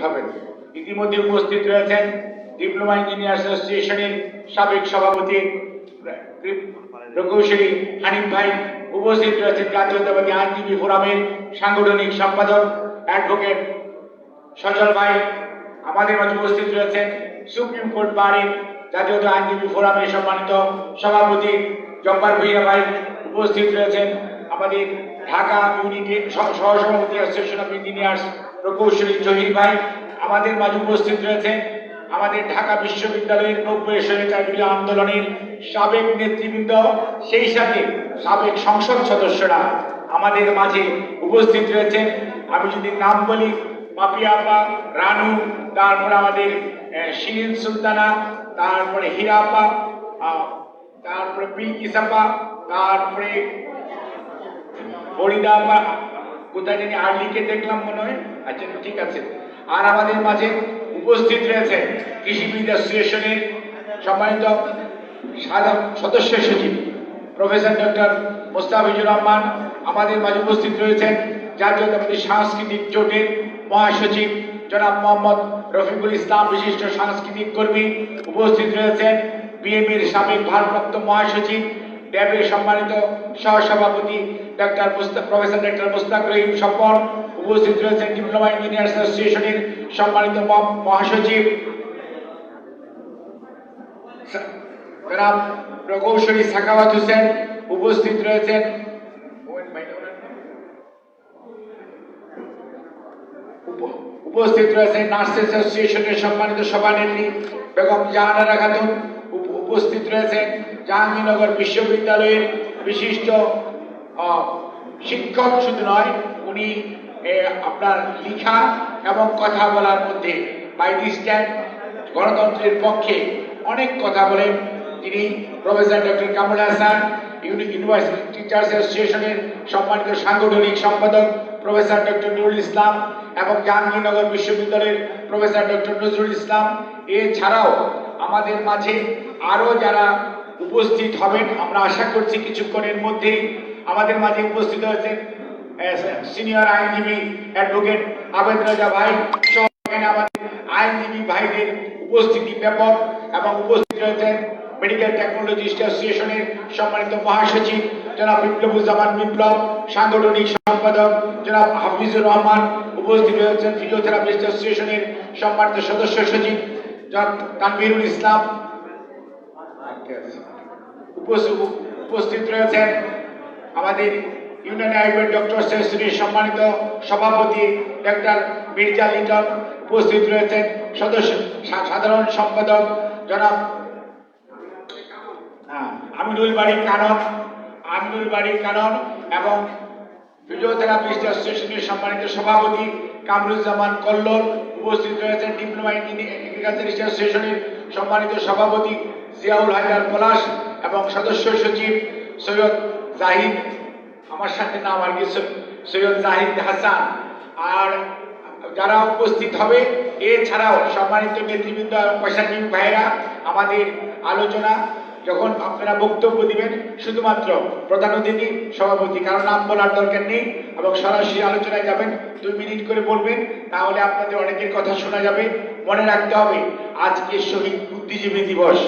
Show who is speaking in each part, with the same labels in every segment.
Speaker 1: খাবেন ইতিমধ্যে উপস্থিত রয়েছেন ডিপ্লোমা ইঞ্জিনিয়ার অ্যাসোসিয়েশনের সাবেক সভাপতি প্রকৌশলী হানিফ ভাই উপস্থিত রয়েছেন জাতীয়তাবাদী আইনজীবী ফোরামের সাংগঠনিক সম্পাদক অ্যাডভোকেট সজল ভাই আমাদের মাঝে উপস্থিত রয়েছেন সুপ্রিম কোর্ট বাড়ির জাতীয় আইনজীবী ফোরামের সম্মানিত সভাপতি জব্বার ভুইয়া ভাই উপস্থিত রয়েছেন আমাদের ঢাকা ইউনিটের সহসভাপতি অ্যাসোসিয়েশন অফ ইঞ্জিনিয়ার্স প্রকৌশলী জহির ভাই আমাদের মাঝে উপস্থিত রয়েছেন আমাদের ঢাকা বিশ্ববিদ্যালয়ের নব্বই সহকারী আন্দোলনের সাবেক নেতৃবৃন্দ সেই সাথে সাবেক সংসদ সদস্যরা আমাদের মাঝে উপস্থিত রয়েছেন আমি যদি নাম বলি পাপিয়াপা রানু তারপরে আমাদের শিরিন সুলতানা তারপরে হিরাপা তারপরে বিলকিসাপা তারপরে হরিদাপা কোথায় জানি আর্লিকে দেখলাম মনে হয় আচ্ছা ঠিক আছে আর আমাদের মাঝে উপস্থিত রয়েছে কৃষিবিদ অ্যাসোসিয়েশনের সম্মানিত সাধারণ সদস্য সচিব প্রফেসর ডক্টর মোস্তাফিজুর রহমান আমাদের মাঝে উপস্থিত রয়েছেন জাতীয়তাবাদী সাংস্কৃতিক জোটের মহাসচিব জনাব মোহাম্মদ রফিকুল ইসলাম বিশিষ্ট সাংস্কৃতিক কর্মী উপস্থিত রয়েছেন বিএমির সাবেক ভারপ্রাপ্ত মহাসচিব ড্যাবের সম্মানিত সহসভাপতি doctor professor doctor Mustaq Rahim Swapan উপস্থিত রয়েছেন ডিপ্লোমা ইঞ্জিনিয়ার্স অ্যাসোসিয়েশনের সম্মানিত মহাসচিব প্রকৌশলী সাকাওয়াত হোসেন উপস্থিত রয়েছেন উপস্থিত রয়েছেন নার্সেস অ্যাসোসিয়েশনের সম্মানিত সভানেত্রী বেগম জাহানারা খাতুন উপস্থিত রয়েছেন জাহাঙ্গীরনগর বিশ্ববিদ্যালয়ের বিশিষ্ট শিক্ষক শুধু নয় উনি আপনার লিখা এবং কথা বলার মধ্যে বাই দিস টাইম গণতন্ত্রের পক্ষে অনেক কথা বলেন তিনি professor doctor Kamrul Hasan university teachers অ্যাসোসিয়েশনের সম্মানিত সাংগঠনিক সম্পাদক প্রফেসর ডক্টর নুরুল ইসলাম এবং জাহাঙ্গীরনগর বিশ্ববিদ্যালয়ের প্রফেসর ডক্টর নজরুল ইসলাম এছাড়াও আমাদের মাঝে আরও যারা উপস্থিত হবেন আমরা আশা করছি কিছুক্ষণের মধ্যেই আমাদের মাঝে উপস্থিত হয়েছেন সিনিয়র আইনজীবী অ্যাডভোকেট আবেদ রাজা ভাই সহ আমাদের আইনজীবী ভাইদের উপস্থিতি ব্যাপক এবং উপস্থিত রয়েছেন মেডিকেল টেকনোলজিস্ট অ্যাসোসিয়েশনের সম্মানিত মহাসচিব জনাব বিপ্লবুজ্জামান বিপ্লব সাংগঠনিক সম্পাদক জনাব হাফিজুর রহমান উপস্থিত রয়েছেন ফিজিওথেরাপিস্ট অ্যাসোসিয়েশনের সম্মানিত সদস্য সচিব জনাব তানবিরুল ইসলাম উপস্থিত রয়েছেন আমাদের ইউনিয়ন আয়োগের ডক্টর শ্রেষ্ঠীর সম্মানিত সভাপতি ডাক্তার মির্জা লিটন উপস্থিত রয়েছেন সদস্য সাধারণ সম্পাদক জনাব আমিনুল বাড়ি কানন আমিনুল বাড়ি কানন এবং ফিজিওথেরাপিস্ট অ্যাসোসিয়েশনের সম্মানিত সভাপতি কামরুজ্জামান কল্লোল উপস্থিত রয়েছেন ডিপ্লোমা এগ্রিকালচার অ্যাসোসিয়েশনের সম্মানিত সভাপতি জিয়াউল হায়দার পলাশ এবং সদস্য সচিব সৈয়দ জাহিদ আমার সাথে নাম আর কি সৈয়দ জাহিদ হাসান আর যারা উপস্থিত হবে এছাড়াও সম্মানিত নেতৃবৃন্দ এবং প্রশাসনিক ভাইরা আমাদের আলোচনা যখন আপনারা বক্তব্য দিবেন শুধুমাত্র প্রধান অতিথি সভাপতি কারণ নাম বলার দরকার নেই এবং সরাসরি আলোচনায় যাবেন দুই মিনিট করে বলবেন তাহলে আপনাদের অনেকের কথা শোনা যাবে মনে রাখতে হবে আজকে শহীদ বুদ্ধিজীবী দিবস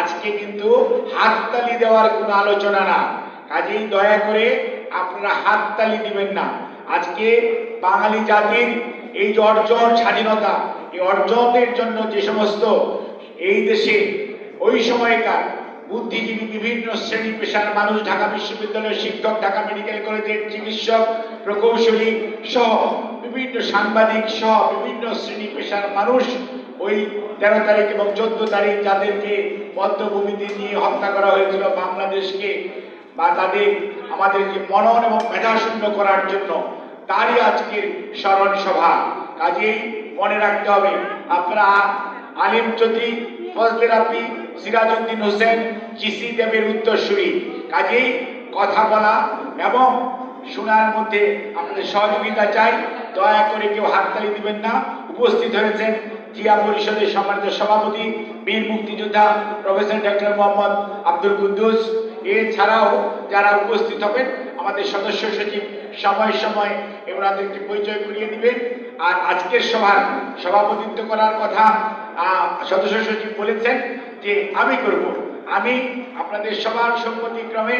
Speaker 1: আজকে কিন্তু হাততালি দেওয়ার কোনো আলোচনা না কাজেই দয়া করে আপনারা হাততালি দিবেন না আজকে বাঙালি জাতির এই যে অর্জন স্বাধীনতা এই অর্জনের জন্য যে সমস্ত এই দেশে ওই সময়কার বুদ্ধিজীবী বিভিন্ন শ্রেণী পেশার মানুষ ঢাকা বিশ্ববিদ্যালয়ের শিক্ষক ঢাকা মেডিকেল কলেজের চিকিৎসক প্রকৌশলী সহ বিভিন্ন সাংবাদিক সহ বিভিন্ন শ্রেণী পেশার মানুষ ওই তেরো তারিখ এবং চোদ্দ তারিখ যাদেরকে পদ্মভূমিতে নিয়ে হত্যা করা হয়েছিল বাংলাদেশকে বা তাদের আমাদেরকে মনন এবং মেধাশূন্য করার জন্য তারই আজকের স্মরণ সভা কাজেই মনে রাখতে হবে আপনারা আলিম জ্যোতি ফজলের আপনি সিরাজউদ্দিন হোসেন জিসি দেবের উত্তরসূরি কাজেই কথা বলা এবং শোনার মধ্যে আপনাদের সহযোগিতা চাই দয়া করে কেউ হাততালি দিবেন না উপস্থিত হয়েছেন জিয়া পরিষদের সম্মানিত সভাপতি বীর মুক্তিযোদ্ধা প্রফেসর ডক্টর মোহাম্মদ আব্দুল কুদ্দুস এছাড়াও যারা উপস্থিত হবেন আমাদের সদস্য সচিব সময় সময় একটি পরিচয় করিয়ে দিবেন আর আজকের সভার সভাপতিত্ব করার কথা সদস্য সচিব বলেছেন যে আমি করব আমি আপনাদের সবার সম্মতিক্রমে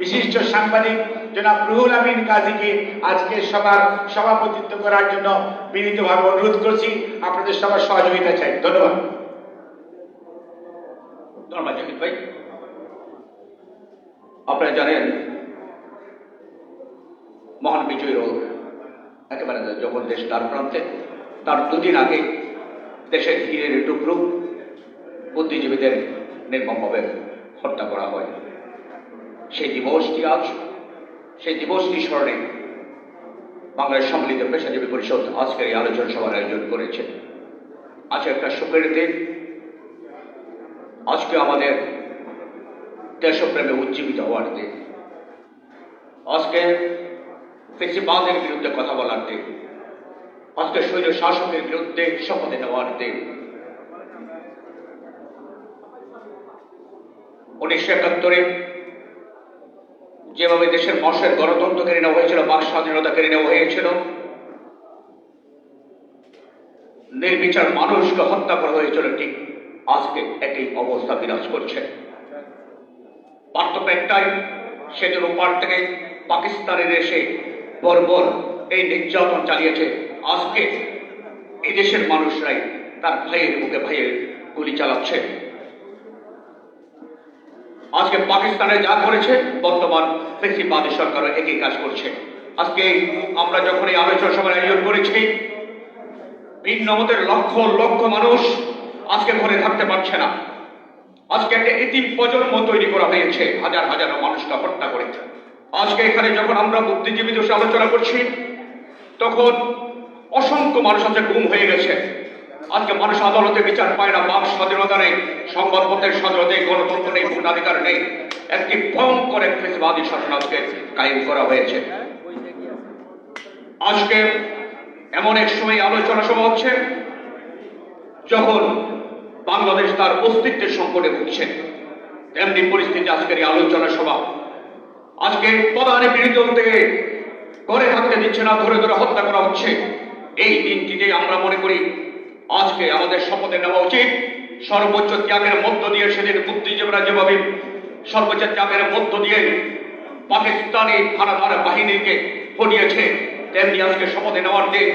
Speaker 1: বিশিষ্ট সাংবাদিক জনাব রুহুল আমিন কাজীকে আজকের সভার সভাপতিত্ব করার জন্য বিনীতভাবে অনুরোধ করছি আপনাদের সবার সহযোগিতা চাই ধন্যবাদ
Speaker 2: ধন্যবাদ ভাই আপনারা জানেন মহান বিজয়ী রোগ একেবারে যখন দেশ তার প্রান্তে তার দুদিন আগে দেশের হীরের টুকরো বুদ্ধিজীবীদের নির্মমভাবে হত্যা করা হয় সেই দিবসটি আজ সেই দিবসটি স্মরণে বাংলাদেশ সম্মিলিত পেশাজীবী পরিষদ আজকের এই আলোচনা সভার আয়োজন করেছে আজ একটা সুখের দিন আজকে আমাদের দেশপ্রেমে উজ্জীবিত হওয়ার দিন আজকে ফেসিবাদের বিরুদ্ধে কথা বলার দিন আজকে সৈন্য শাসকের বিরুদ্ধে শপথ নেওয়ার দিন উনিশশো একাত্তরে যেভাবে দেশের মানুষের গণতন্ত্র কেড়ে নেওয়া হয়েছিল বাক স্বাধীনতা কেড়ে নেওয়া হয়েছিল নির্বিচার মানুষকে হত্যা করা হয়েছিল ঠিক আজকে একই অবস্থা বিরাজ করছে পার্থক্য একটাই সেটির পার থেকে পাকিস্তানের এসে বর্বর এই নির্যাতন চালিয়েছে আজকে এদেশের মানুষরাই তার ভাইয়ের মুখে ভাইয়ের গুলি চালাচ্ছে আজকে পাকিস্তানে যা করেছে বর্তমান ফেসিবাদী সরকারও একই কাজ করছে আজকে আমরা যখন এই আলোচনা সভার আয়োজন করেছি ভিন্ন মতের লক্ষ লক্ষ মানুষ আজকে ঘরে থাকতে পারছে না আজকে একটা এটিম প্রজন্ম তৈরি করা হয়েছে হাজার হাজার মানুষকে হত্যা করেছে আজকে এখানে যখন আমরা বুদ্ধিজীবী দোষে আলোচনা করছি তখন অসংখ্য মানুষ আজকে গুম হয়ে গেছে আজকে মানুষ আদালতে বিচার পায় না বাক স্বাধীনতা নেই সংবাদপত্রের স্বাধীনতা নেই গণতন্ত্র নেই ভোটাধিকার নেই একটি ভয়ঙ্কর এক ফেসবাদী শাসন আজকে কায়েম করা হয়েছে আজকে এমন এক সময় আলোচনা সভা হচ্ছে যখন বাংলাদেশ তার অস্তিত্বের সংকটে ভুগছে তেমনি পরিস্থিতি আজকের এই আলোচনা সভা আজকে প্রধানের বিরুদ্ধে করে ঘরে থাকতে দিচ্ছে না ধরে ধরে হত্যা করা হচ্ছে এই দিনটিতে আমরা মনে করি আজকে আমাদের শপথে নেওয়া উচিত সর্বোচ্চ ত্যাগের মধ্য দিয়ে সেদিন বুদ্ধিজীবীরা যেভাবে সর্বোচ্চ ত্যাগের মধ্য দিয়ে পাকিস্তানি হানাদার বাহিনীকে হটিয়েছে তেমনি আজকে শপথে নেওয়ার দিন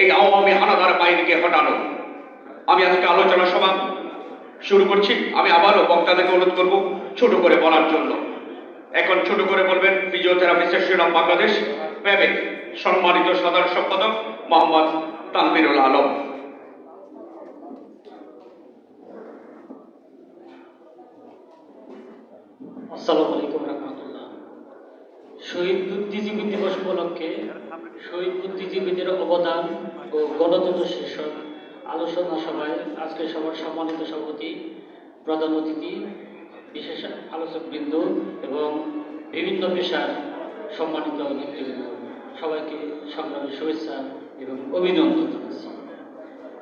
Speaker 2: এই আওয়ামী হানাদার বাহিনীকে হটানো আমি আজকে আলোচনা সভা শুরু করছি আমি আবারও বক্তাদেরকে অনুরোধ করব ছোট করে বলার জন্য এখন ছোট করে বলবেন ফিজিওথেরাপিস্টের শিরোনাম বাংলাদেশ ব্যাপে সম্মানিত সাধারণ সম্পাদক মোহাম্মদ তানবিরুল আলম
Speaker 3: আলোচনা সভায় আজকে সবার সম্মানিত সভাপতি প্রধান অতিথি বিশেষ আলোচক আলোচকবৃন্দ এবং বিভিন্ন পেশার সম্মানিত নেতৃবৃন্দ সবাইকে সংগ্রামের শুভেচ্ছা এবং অভিনন্দন জানাচ্ছি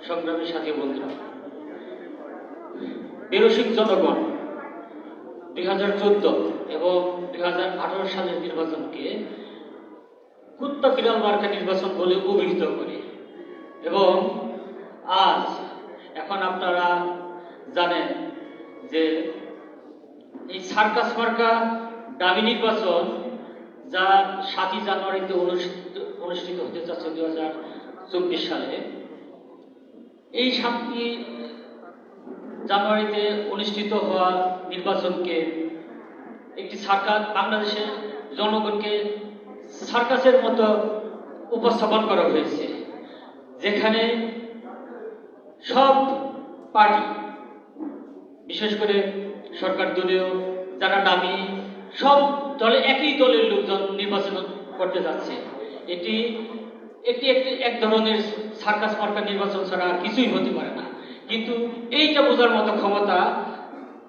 Speaker 3: সংগ্রামের সাথে বন্ধুরা বেরসিক জনগণ দুই হাজার চোদ্দ এবং দুই হাজার আঠারো সালের নির্বাচনকে কুত্তা বিড়াল মার্কা নির্বাচন বলে অভিহিত করে এবং আজ এখন আপনারা জানেন যে এই সার্কাস ফার্কা দাবি নির্বাচন যা সাতই জানুয়ারিতে অনুষ্ঠিত অনুষ্ঠিত হতে যাচ্ছে দু হাজার চব্বিশ সালে এই সাতই জানুয়ারিতে অনুষ্ঠিত হওয়া নির্বাচনকে একটি সার্কাস বাংলাদেশের জনগণকে সার্কাসের মতো উপস্থাপন করা হয়েছে যেখানে সব পার্টি বিশেষ করে সরকার দলীয় যারা দামি সব দলে একই দলের লোকজন নির্বাচন করতে যাচ্ছে এটি এটি একটি এক ধরনের সার্কাস মার্কা নির্বাচন ছাড়া কিছুই হতে পারে না কিন্তু এইটা বোঝার মতো ক্ষমতা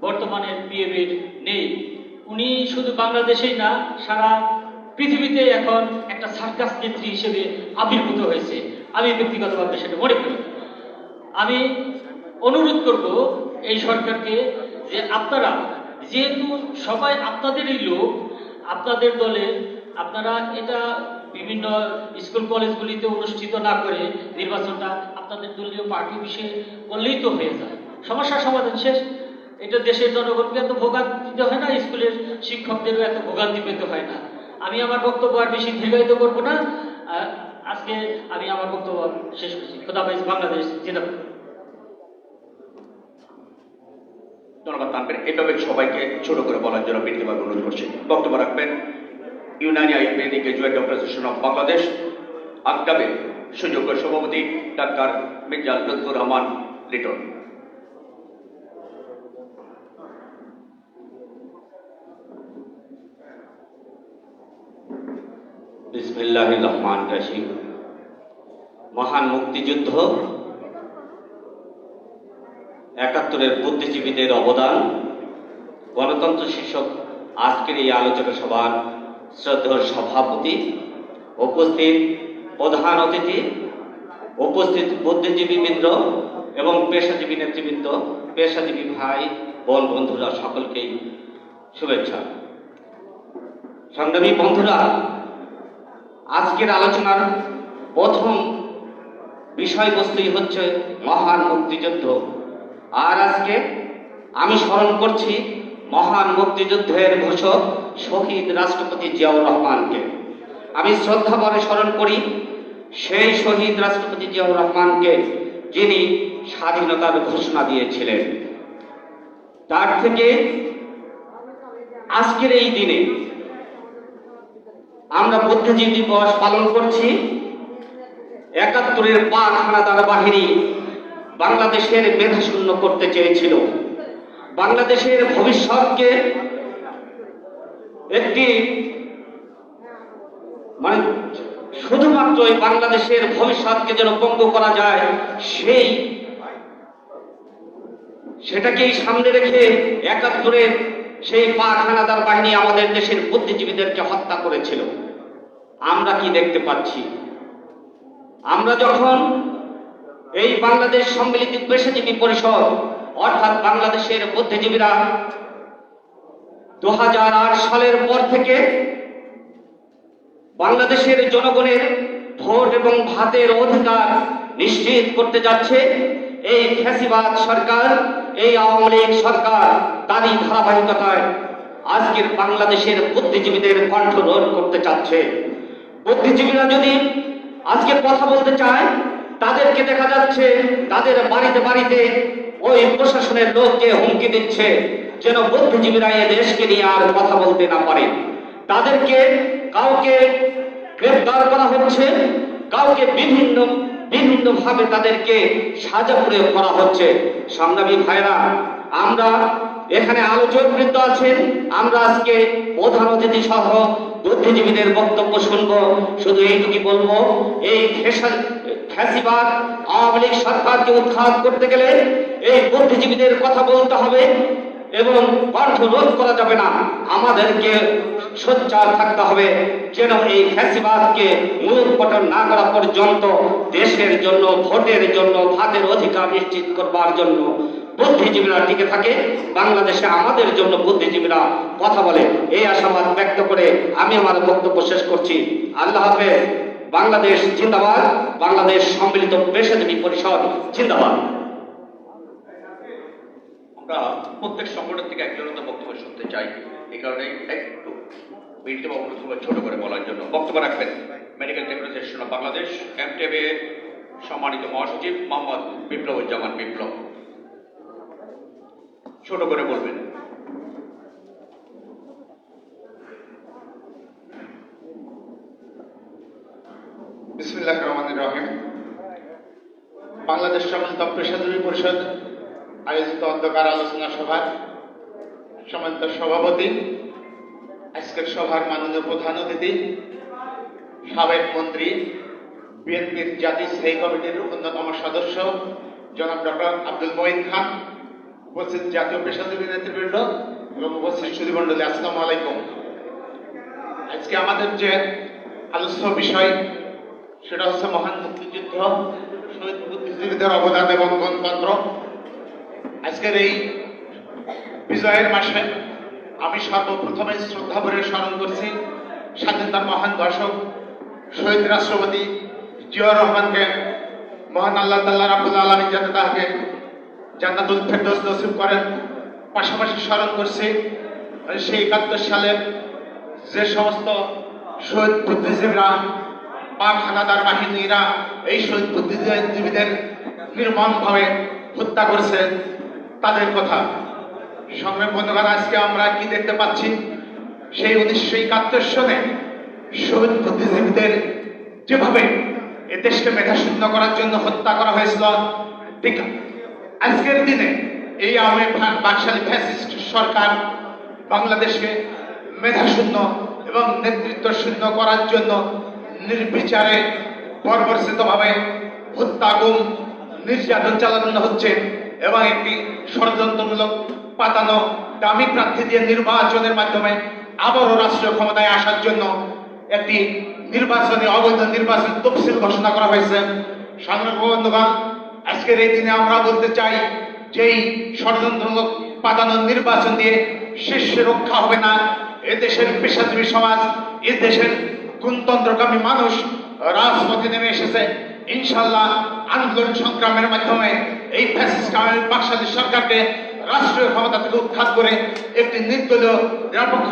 Speaker 3: বর্তমানে পিএমের নেই উনি শুধু বাংলাদেশেই না সারা পৃথিবীতে এখন একটা সার্কাস নেত্রী হিসেবে আবির্ভূত হয়েছে আমি ব্যক্তিগতভাবে সেটা মনে করি আমি অনুরোধ করব এই সরকারকে যে আপনারা যেহেতু সবাই আপনাদেরই লোক আপনাদের দলে আপনারা এটা বিভিন্ন স্কুল কলেজগুলিতে অনুষ্ঠিত না করে নির্বাচনটা আপনাদের দলীয় পার্টি বিষয়ে করলেই তো হয়ে যায় সমস্যা সমাধান শেষ এটা দেশের জনগণকে এত দিতে হয় না স্কুলের শিক্ষকদেরও এত ভোগান্তি পেতে হয় না আমি আমার বক্তব্য আর বেশি দীর্ঘায়িত করবো না আজকে আমি আমার বক্তব্য শেষ করছি খোদাফেজ বাংলাদেশ জিন্দাবাদ
Speaker 2: ধন্যবাদ থাকবেন এভাবে সবাইকে ছোট করে বলার জন্য বৃদ্ধিভাবে অনুরোধ করছি বক্তব্য রাখবেন ইউনানি আয়ুর্বেদিক এজুয়েট অ্যাসোসিয়েশন অফ বাংলাদেশ আক্তাবের সুযোগ্য সভাপতি ডাক্তার মির্জা লুৎফুর রহমান লিটন
Speaker 4: বিসমিল্লাহ রহমান রাশিম মহান মুক্তিযুদ্ধ একাত্তরের বুদ্ধিজীবীদের অবদান গণতন্ত্র শীর্ষক আজকের এই আলোচনা সভার শ্রদ্ধার সভাপতি উপস্থিত প্রধান অতিথি উপস্থিত বুদ্ধিজীবী মিত্র এবং পেশাজীবী নেতৃবৃন্দ পেশাজীবী ভাই বল বন্ধুরা সকলকেই শুভেচ্ছা সংগ্রামী বন্ধুরা আজকের আলোচনার প্রথম বিষয়বস্তুই হচ্ছে মহান মুক্তিযুদ্ধ আর আজকে আমি স্মরণ করছি মহান মুক্তিযুদ্ধের ঘোষক শহীদ রাষ্ট্রপতি জিয়াউর রহমানকে আমি শ্রদ্ধাভরে স্মরণ করি সেই শহীদ রাষ্ট্রপতি জিয়াউর রহমানকে যিনি স্বাধীনতার ঘোষণা দিয়েছিলেন তার থেকে আজকের এই দিনে আমরা বুদ্ধিজীবী দিবস পালন করছি একাত্তরের পা হানাদার বাহিনী বাংলাদেশের মেধা শূন্য করতে চেয়েছিল বাংলাদেশের ভবিষ্যৎকে একটি মানে শুধুমাত্র বাংলাদেশের ভবিষ্যৎকে যেন পঙ্গ করা যায় সেই সেটাকেই সামনে রেখে একাত্তরের সেই পাক হানাদার বাহিনী আমাদের দেশের বুদ্ধিজীবীদেরকে হত্যা করেছিল আমরা কি দেখতে পাচ্ছি আমরা যখন এই বাংলাদেশ সম্মিলিত পেশাজীবী পরিষদ অর্থাৎ বাংলাদেশের বুদ্ধিজীবীরা দু সালের পর থেকে বাংলাদেশের জনগণের ভোট এবং ভাতের অধিকার নিশ্চিত করতে যাচ্ছে এই ফ্যাসিবাদ সরকার এই আওয়ামী লীগ সরকার তারই ধারাবাহিকতায় আজকের বাংলাদেশের বুদ্ধিজীবীদের কণ্ঠ রোধ করতে চাচ্ছে বুদ্ধিজীবীরা যদি আজকে কথা বলতে চায় তাদেরকে দেখা যাচ্ছে তাদের বাড়িতে বাড়িতে ওই প্রশাসনের লোককে হুমকি দিচ্ছে যেন বুদ্ধিজীবীরা এ দেশকে নিয়ে আর কথা বলতে না পারে তাদেরকে কাউকে গ্রেফতার করা হচ্ছে কাউকে বিভিন্ন ভাবে তাদেরকে সাজা প্রয়োগ করা হচ্ছে সামনাবি ভাইরা আমরা এখানে আলোচক বৃত্ত আছেন আমরা আজকে প্রধান অতিথি সহ বুদ্ধিজীবীদের বক্তব্য শুনব শুধু এইটুকু বলবো এই খ্যাসিবাদ আওয়ামী লীগ সরকারকে উৎখাত করতে গেলে এই বুদ্ধিজীবীদের কথা বলতে হবে এবং কণ্ঠ রোধ করা যাবে না আমাদেরকে সোচ্চার থাকতে হবে যেন এই ফ্যাসিবাদকে পটন না করা পর্যন্ত দেশের জন্য ভোটের জন্য ভাতের অধিকার নিশ্চিত করবার জন্য বুদ্ধিজীবীরা টিকে থাকে বাংলাদেশে আমাদের জন্য বুদ্ধিজীবীরা কথা বলে এই আশাবাদ ব্যক্ত করে আমি আমার বক্তব্য শেষ করছি আল্লাহ হাফেজ বাংলাদেশ জিন্দাবাদ বাংলাদেশ সম্মিলিত পেশাজীবী পরিষদ জিন্দাবাদ
Speaker 2: আমরা প্রত্যেক সংগঠন থেকে একজন বক্তব্য শুনতে চাই এই কারণে একটু মিনিটে বা ছোট করে বলার জন্য বক্তব্য রাখবেন medical deputation of Bangladesh MTA সম্মানিত মহাসচিব মোহাম্মদ বিপ্লব উজ্জামান বিপ্লব ছোট করে বলবেন
Speaker 5: বিসমিল্লাহ রহমান রহিম বাংলাদেশ সম্মানিত সাধারণ পরিষদ আয়োজিত অন্ধকার আলোচনা সভার সম্মানিত সভাপতি আজকের সভার মাননীয় প্রধান অতিথি সাবেক মন্ত্রী বিএনপির জাতীয় স্থায়ী কমিটির অন্যতম সদস্য জনাব ডক্টর আব্দুল মঈন খান উপস্থিত জাতীয় পেশাজীবী নেতৃবৃন্দ এবং উপস্থিত সুধীমণ্ডলী আসসালাম আলাইকুম আজকে আমাদের যে আলোচ্য বিষয় সেটা হচ্ছে মহান মুক্তিযুদ্ধ শহীদ বুদ্ধিজীবীদের অবদান এবং গণতন্ত্র আজকের এই বিজয়ের মাসে আমি সর্বপ্রথমে শ্রদ্ধা ভরে স্মরণ করছি স্বাধীনতার মহান দর্শক শহীদ রাষ্ট্রপতি জিয়া রহমানকে মহান আল্লাহ তাল্লাহ রাবুল আলমী যাতে তাহাকে জান্নাতুল ফেরদৌস নসিব করেন পাশাপাশি স্মরণ করছি সেই একাত্তর সালের যে সমস্ত শহীদ বুদ্ধিজীবীরা পাক হানাদার বাহিনীরা এই শহীদ বুদ্ধিজীবীদের নির্মমভাবে হত্যা করেছে তাদের কথা সঙ্গে বন্ধুগণ আজকে আমরা কি দেখতে পাচ্ছি সেই উনিশশো একাত্তর সনে শহীদ বুদ্ধিজীবীদের যেভাবে এ দেশকে মেধাশূন্য করার জন্য হত্যা করা হয়েছিল ঠিক আজকের দিনে এই আওয়ামী বাকশালী ফ্যাসিস্ট সরকার বাংলাদেশে মেধাশূন্য এবং নেতৃত্ব শূন্য করার জন্য নির্বিচারে বর্বরচিতভাবে হত্যা নির্যাতন চালানো হচ্ছে এবং একটি ষড়যন্ত্রমূলক পাতানো দামি প্রার্থী দিয়ে নির্বাচনের মাধ্যমে আবারও রাষ্ট্রীয় ক্ষমতায় আসার জন্য একটি নির্বাচনী অবৈধ নির্বাচন তফসিল ঘোষণা করা হয়েছে সাংবাদিক বন্ধুগণ আজকের এই দিনে আমরা বলতে চাই যেই ষড়যন্ত্রমূলক পাতানোর নির্বাচন দিয়ে শীর্ষ রক্ষা হবে না এদেশের পেশাজীবী সমাজ এদেশের গণতন্ত্রকামী মানুষ রাজপথে নেমে এসেছে ইনশাল্লাহ আন্দোলন সংগ্রামের মাধ্যমে এই ফ্যাসিস্টামের বাকশালী সরকারকে রাষ্ট্রীয় ক্ষমতা থেকে উৎখাত করে একটি নির্দলীয় নিরপেক্ষ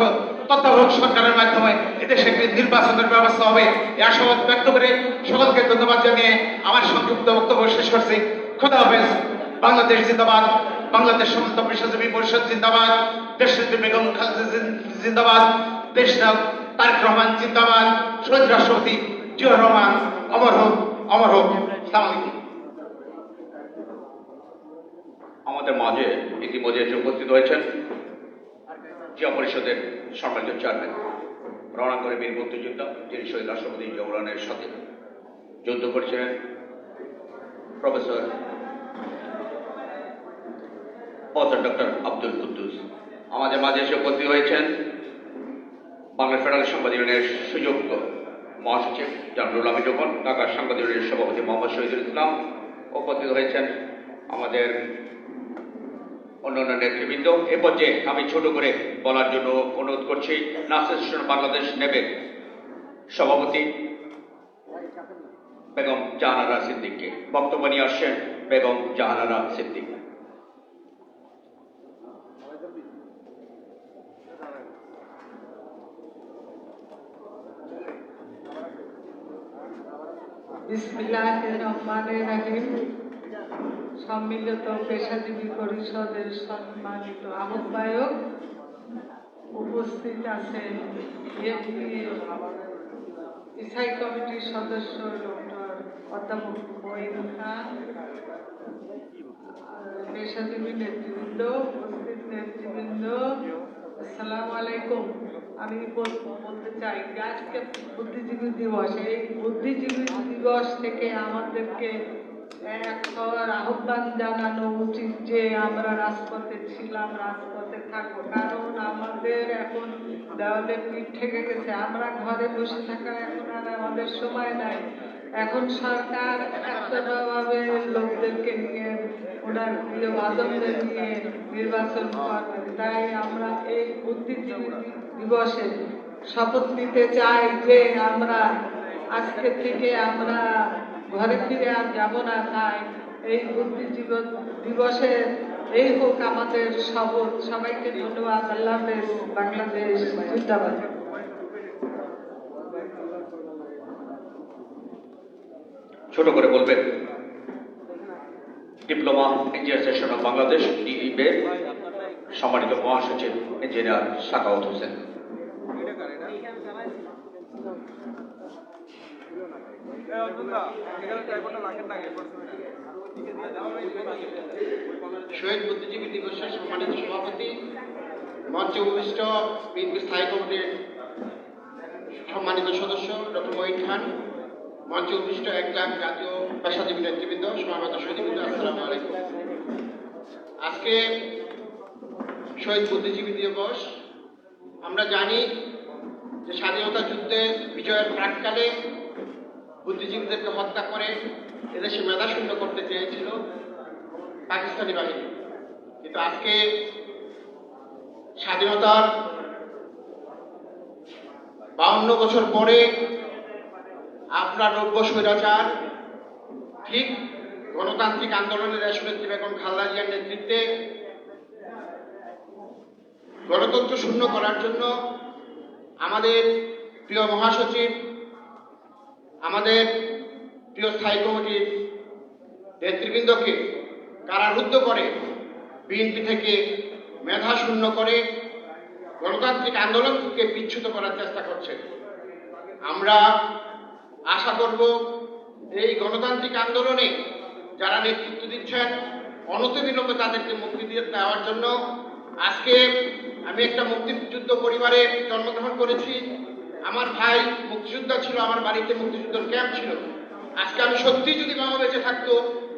Speaker 5: তত্ত্বাবধায়ক সরকারের মাধ্যমে এদেশে একটি নির্বাচনের ব্যবস্থা হবে এ আশাবাদ ব্যক্ত করে সকলকে ধন্যবাদ জানিয়ে আমার সংক্ষিপ্ত বক্তব্য শেষ করছি খোদা হাফেজ বাংলাদেশ জিন্দাবাদ বাংলাদেশ সমস্ত পেশাজীবী পরিষদ জিন্দাবাদ দেশনেত্রী বেগম খালেদা জিন্দাবাদ দেশনাথ তারেক রহমান জিন্দাবাদ শহীদ রাষ্ট্রপতি জিয়া রহমান অমর হোক অমর হোক
Speaker 2: আমাদের মাঝে ইতিমধ্যে উপস্থিত হয়েছেন জিয়া পরিষদের সম্মানিত চেয়ারম্যান রওনা করে বীর মুক্তিযোদ্ধা যিনি শহীদ রাষ্ট্রপতি জওলানের সাথে যুদ্ধ করেছিলেন professor professor doctor Abdul Quddus আমাদের মাঝে এসে উপস্থিত হয়েছেন বাংলা ফেডারেল সাংবাদিক ইউনিয়নের সুযোগ্য মহাসচিব জামরুল আমি ঢোকন ঢাকার সাংবাদিক ইউনিয়নের সভাপতি মোহাম্মদ শহীদুল ইসলাম উপস্থিত হয়েছেন আমাদের অন্যান্য নেতৃবৃন্দ এ পর্যায়ে আমি ছোট করে বলার জন্য অনুরোধ করছি নাসেশন বাংলাদেশ নেবে সভাপতি বেগম জাহানারা সিদ্দিককে বক্তব্য নিয়ে আসছেন বেগম জাহানারা সিদ্দিক
Speaker 6: বিসমিল্লাহির রহমানির রহিম সম্মিলিত পেশাজীবী পরিষদের সম্মানিত আহ্বায়ক উপস্থিত আছেন ইসাই কমিটির সদস্য ডক্টর অধ্যাপক মঈন খান পেশাজীবী নেতৃবৃন্দ উপস্থিত নেতৃবৃন্দ আসসালাম আলাইকুম আমি বলতে চাই আজকে বুদ্ধিজীবী দিবস এই বুদ্ধিজীবী দিবস থেকে আমাদেরকে একবার আহ্বান জানানো উচিত যে আমরা রাজপথে ছিলাম রাজপথে থাকবো কারণ আমাদের এখন দেওয়ালে পিঠ থেকে গেছে আমরা ঘরে বসে থাকা এখন আর আমাদের সময় নাই এখন সরকার একতভাবে লোকদেরকে নিয়ে ওনার প্রিয়ভাজনদের নিয়ে নির্বাচন করবে তাই আমরা এই বুদ্ধিজীবী দিবসে শপথ নিতে চাই যে আমরা আজকে থেকে আমরা ঘরে ফিরে আর যাব না তাই এই বুদ্ধিজীবন দিবসে এই হোক আমাদের শপথ সবাইকে ধন্যবাদ আল্লাহ হাফেজ বাংলাদেশ জিন্দাবাদ
Speaker 2: ছোট করে বলবেন ডিপ্লোমা ইঞ্জিনিয়ার অফ বাংলাদেশ ডিইবে সম্মানিত মহাসচিব ইঞ্জিনিয়ার সাকাউদ হোসেন
Speaker 7: শহীদ বুদ্ধিজীবী দিবসের সম্মানিত সভাপতি মঞ্চে উপবিষ্ট বিএনপি স্থায়ী কমিটির সম্মানিত সদস্য ডক্টর মহিদ খান মঞ্চে উপবিষ্ট এক লাখ জাতীয় পেশাজীবী নেতৃবৃন্দ সমাগত শহীদ আসসালাম আলাইকুম আজকে শহীদ বুদ্ধিজীবী দিবস আমরা জানি যে স্বাধীনতা যুদ্ধে বিজয়ের প্রাককালে বুদ্ধিজীবীদেরকে হত্যা করে এদেশে শূন্য করতে চেয়েছিল পাকিস্তানি বাহিনী কিন্তু আজকে স্বাধীনতার বাউন্ন বছর পরে আপনার নব্য স্বৈরাচার ঠিক গণতান্ত্রিক আন্দোলনের রাষ্ট্রনেত্রী বেগম খালদা জিয়ার নেতৃত্বে গণতন্ত্র শূন্য করার জন্য আমাদের প্রিয় মহাসচিব আমাদের প্রিয় স্থায়ী কমিটির নেতৃবৃন্দকে কারারুদ্ধ করে বিএনপি থেকে মেধা শূন্য করে গণতান্ত্রিক আন্দোলনকে বিচ্ছুত করার চেষ্টা করছে আমরা আশা করব এই গণতান্ত্রিক আন্দোলনে যারা নেতৃত্ব দিচ্ছেন অনতিবিলম্বে তাদেরকে মুক্তি দিয়ে দেওয়ার জন্য আজকে আমি একটা মুক্তিযুদ্ধ পরিবারে জন্মগ্রহণ করেছি আমার ভাই মুক্তিযোদ্ধা ছিল আমার বাড়িতে মুক্তিযুদ্ধের ক্যাম্প ছিল আজকে আমি সত্যি যদি বাবা বেঁচে থাকতো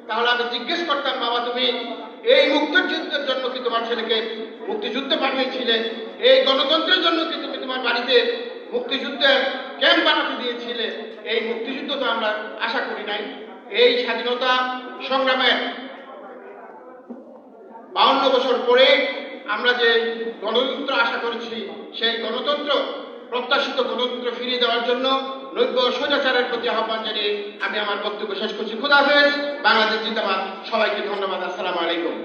Speaker 7: তাহলে আমি জিজ্ঞেস করতাম বাবা তুমি এই মুক্তিযুদ্ধের জন্য কি তোমার ছেলেকে মুক্তিযুদ্ধে পাঠিয়েছিলে এই গণতন্ত্রের জন্য কি তুমি তোমার বাড়িতে মুক্তিযুদ্ধের ক্যাম্প বানাতে দিয়েছিলে এই মুক্তিযুদ্ধ তো আমরা আশা করি নাই এই স্বাধীনতা সংগ্রামের বাউন্ন বছর পরে আমরা যে গণতন্ত্র আশা করেছি সেই গণতন্ত্র প্রত্যাশিত গণতন্ত্র ফিরিয়ে দেওয়ার জন্য নৈব্য সদাচারের প্রতি আহ্বান জানিয়ে আমি আমার বক্তব্য শেষ করছি খুদাফেজ বাংলাদেশ জিতাবাদ সবাইকে ধন্যবাদ আসসালামু আলাইকুম